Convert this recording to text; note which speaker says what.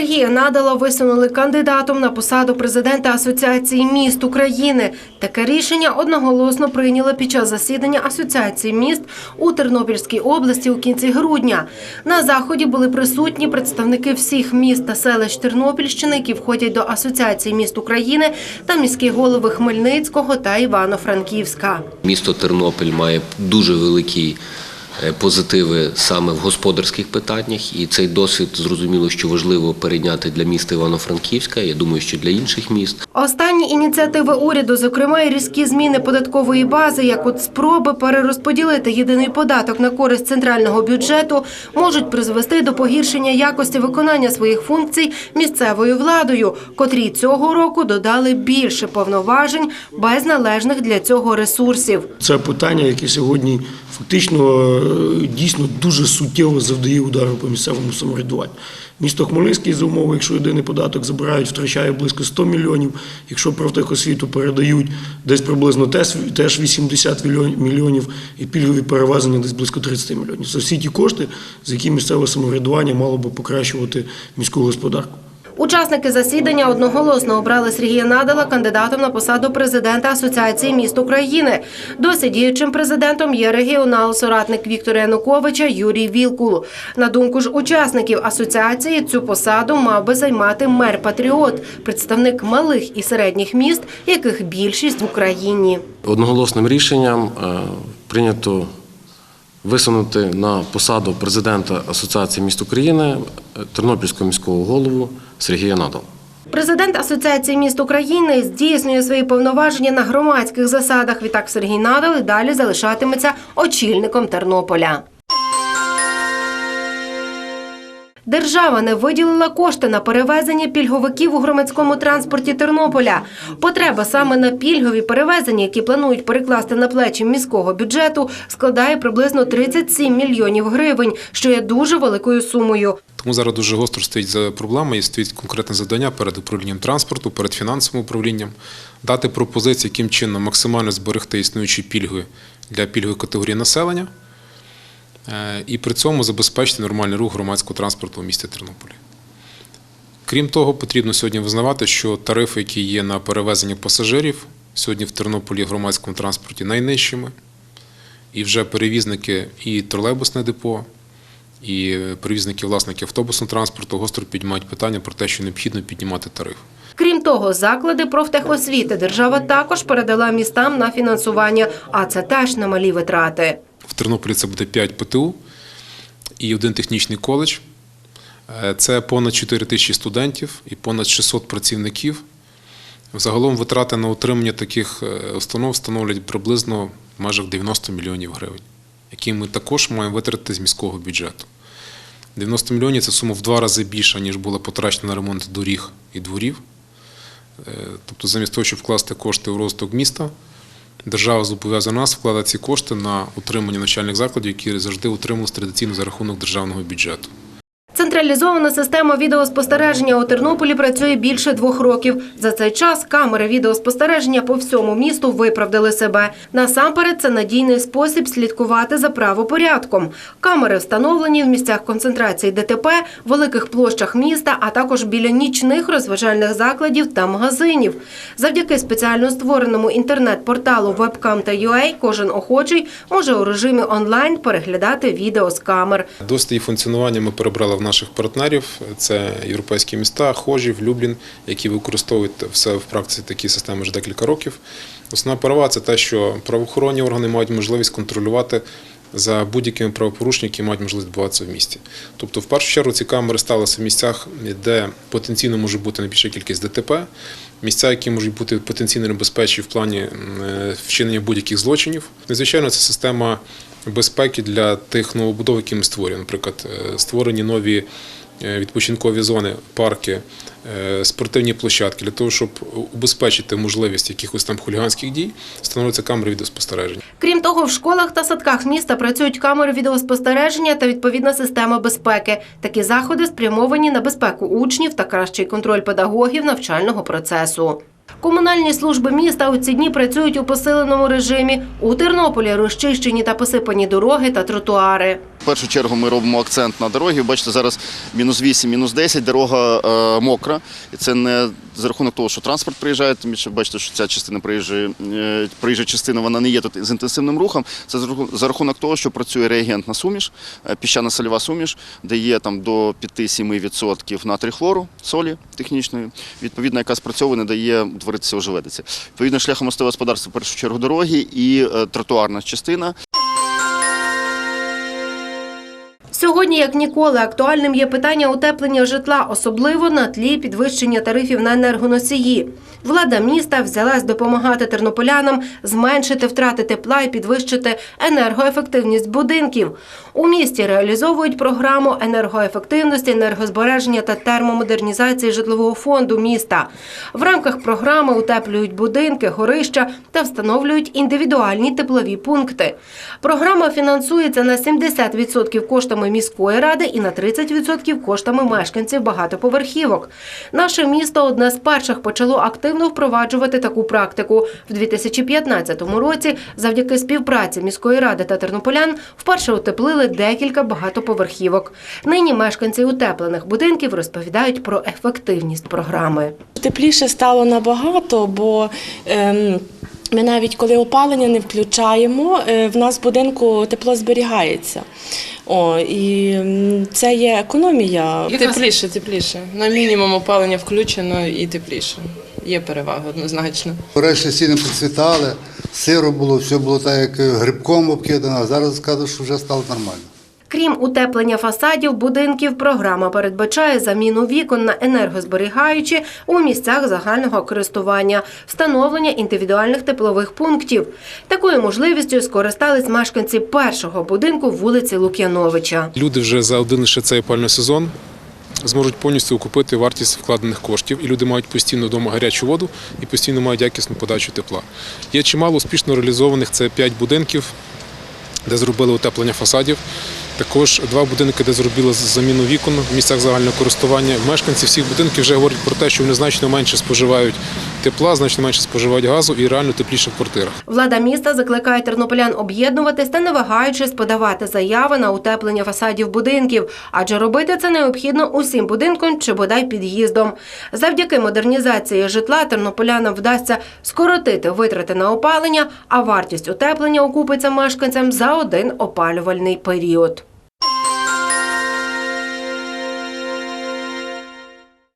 Speaker 1: Сергія Надала висунули кандидатом на посаду президента Асоціації міст України. Таке рішення одноголосно прийняли під час засідання Асоціації міст у Тернопільській області у кінці грудня. На заході були присутні представники всіх міст та селищ Тернопільщини, які входять до Асоціації міст України, та міські голови Хмельницького та Івано-Франківська.
Speaker 2: Місто Тернопіль має дуже великі е, позитиви саме в господарських питаннях, і цей досвід зрозуміло, що важливо перейняти для міста Івано-Франківська. Я думаю, що для інших міст.
Speaker 1: Останні ініціативи уряду, зокрема і різкі зміни податкової бази, як от спроби перерозподілити єдиний податок на користь центрального бюджету, можуть призвести до погіршення якості виконання своїх функцій місцевою владою, котрі цього року додали більше повноважень без належних для цього ресурсів.
Speaker 3: Це питання, яке сьогодні фактично е, дійсно дуже суттєво завдає удару по місцевому самоврядуванню. Місто Хмельницький за умови, якщо єдиний податок забирають, втрачає близько 100 мільйонів. Якщо профтехосвіту передають десь приблизно теж, теж 80 мільйонів і пільгові перевезення десь близько 30 мільйонів. Це всі ті кошти, за які місцеве самоврядування мало би покращувати міську господарку.
Speaker 1: Учасники засідання одноголосно обрали Сергія Надала кандидатом на посаду президента Асоціації міст України. Досі діючим президентом є регіонал-соратник Віктора Януковича Юрій Вілкул. На думку ж учасників асоціації, цю посаду мав би займати мер-патріот, представник малих і середніх міст, яких більшість в Україні.
Speaker 4: Одноголосним рішенням е, прийнято висунути на посаду президента Асоціації міст України е, Тернопільського міського голову Сергія Надал.
Speaker 1: Президент Асоціації міст України здійснює свої повноваження на громадських засадах. Відтак Сергій Надал і далі залишатиметься очільником Тернополя. Держава не виділила кошти на перевезення пільговиків у громадському транспорті Тернополя. Потреба саме на пільгові перевезення, які планують перекласти на плечі міського бюджету, складає приблизно 37 мільйонів гривень, що є дуже великою сумою.
Speaker 5: Тому зараз дуже гостро стоїть за проблема і стоїть конкретне завдання перед управлінням транспорту, перед фінансовим управлінням, дати пропозиції, яким чином максимально зберегти існуючі пільги для пільгової категорії населення, і при цьому забезпечити нормальний рух громадського транспорту у місті Тернополі. Крім того, потрібно сьогодні визнавати, що тарифи, які є на перевезення пасажирів, сьогодні в Тернополі громадському транспорті найнижчими. І вже перевізники і тролейбусне депо, і перевізники власники автобусного транспорту гостро піднімають питання про те, що необхідно піднімати тариф.
Speaker 1: Крім того, заклади профтехосвіти держава також передала містам на фінансування, а це теж немалі витрати.
Speaker 5: В Тернополі це буде 5 ПТУ і один технічний коледж. Е, Це понад 4 тисячі студентів і понад 600 працівників. Загалом витрати на утримання таких е, установ становлять приблизно в межах 90 мільйонів гривень, які ми також маємо витратити з міського бюджету. 90 мільйонів це сума в два рази більша, ніж була потрачена на ремонт доріг і дворів. Е, Тобто, замість того, щоб вкласти кошти в розвиток міста, держава зобов'язана нас вкладати ці кошти на утримання навчальних закладів, які завжди утримувалися традиційно за рахунок державного бюджету.
Speaker 1: Централізована система відеоспостереження у Тернополі працює більше двох років. За цей час камери відеоспостереження по всьому місту виправдали себе. Насамперед, це надійний спосіб слідкувати за правопорядком. Камери встановлені в місцях концентрації ДТП, великих площах міста, а також біля нічних розважальних закладів та магазинів. Завдяки спеціально створеному інтернет-порталу Webcam.ua кожен охочий може у режимі онлайн переглядати відео з камер.
Speaker 5: Її функціонування ми перебрали в наших партнерів. Це європейські міста, Хожів, Люблін, які використовують все в практиці такі системи вже декілька років. Основна перевага це те, що правоохоронні органи мають можливість контролювати за будь-якими правопорушеннями, які мають можливість відбуватися в місті. Тобто, в першу чергу, ці камери сталися в місцях, де потенційно може бути найбільша кількість ДТП, місця, які можуть бути потенційно небезпечні в плані е, вчинення будь-яких злочинів. Незвичайно, це система безпеки для тих новобудов, які ми створюємо. Наприклад, е, створені нові відпочинкові зони, парки, е, спортивні площадки для того, щоб убезпечити можливість якихось там хуліганських дій, встановлюються камери відеоспостереження.
Speaker 1: Крім того, в школах та садках міста працюють камери відеоспостереження та відповідна система безпеки. Такі заходи спрямовані на безпеку учнів та кращий контроль педагогів навчального процесу. Комунальні служби міста у ці дні працюють у посиленому режимі. У Тернополі розчищені та посипані дороги та тротуари.
Speaker 6: В першу чергу ми робимо акцент на дороги. Бачите, зараз мінус 8, мінус 10, дорога е, мокра. І це не за рахунок того, що транспорт приїжджає, тим більше бачите, що ця частина приїжджає, е, частина вона не є тут з інтенсивним рухом. Це за рахунок- того, що працює реагентна суміш, е, піщано-сольова суміш, де є там до 5-7% натрій хлору, солі технічної, відповідно, яка спрацьовує, не дає утворитися ожеледиці. Відповідно, шляхом мостового господарства в першу чергу дороги і е, тротуарна частина.
Speaker 1: Сьогодні, як ніколи, актуальним є питання утеплення житла, особливо на тлі підвищення тарифів на енергоносії. Влада міста взялась допомагати тернополянам зменшити втрати тепла і підвищити енергоефективність будинків. У місті реалізовують програму енергоефективності, енергозбереження та термомодернізації житлового фонду міста. В рамках програми утеплюють будинки, горища та встановлюють індивідуальні теплові пункти. Програма фінансується на 70% коштами міської ради і на 30% коштами мешканців багатоповерхівок. Наше місто одне з перших почало активно впроваджувати таку практику. В 2015 році, завдяки співпраці міської ради та тернополян, вперше утеплили декілька багатоповерхівок. Нині мешканці утеплених будинків розповідають про ефективність програми.
Speaker 7: Тепліше стало набагато, бо ем, ми навіть коли опалення не включаємо, е, в нас в будинку тепло зберігається. О, і це є економія.
Speaker 8: Тепліше, тепліше. На мінімум опалення включено і тепліше. Є перевага однозначно.
Speaker 9: Раніше стіни процвітали, сиро було, все було так, як грибком обкидано, а зараз скажу, що вже стало нормально.
Speaker 1: Крім утеплення фасадів будинків, програма передбачає заміну вікон на енергозберігаючі у місцях загального користування, встановлення індивідуальних теплових пунктів. Такою можливістю скористались мешканці першого будинку вулиці Лук'яновича.
Speaker 5: Люди вже за один лише цей опальний сезон зможуть повністю окупити вартість вкладених коштів, і люди мають постійно вдома гарячу воду і постійно мають якісну подачу тепла. Є чимало успішно реалізованих це 5 будинків, де зробили утеплення фасадів. Також два будинки, де зробили заміну вікон в місцях загального користування. Мешканці всіх будинків вже говорять про те, що вони значно менше споживають тепла, значно менше споживають газу і реально тепліше в квартирах.
Speaker 1: Влада міста закликає тернополян об'єднуватись та не вагаючись подавати заяви на утеплення фасадів будинків, адже робити це необхідно усім будинкам чи бодай під'їздом. Завдяки модернізації житла тернополянам вдасться скоротити витрати на опалення, а вартість утеплення окупиться мешканцям за один опалювальний період.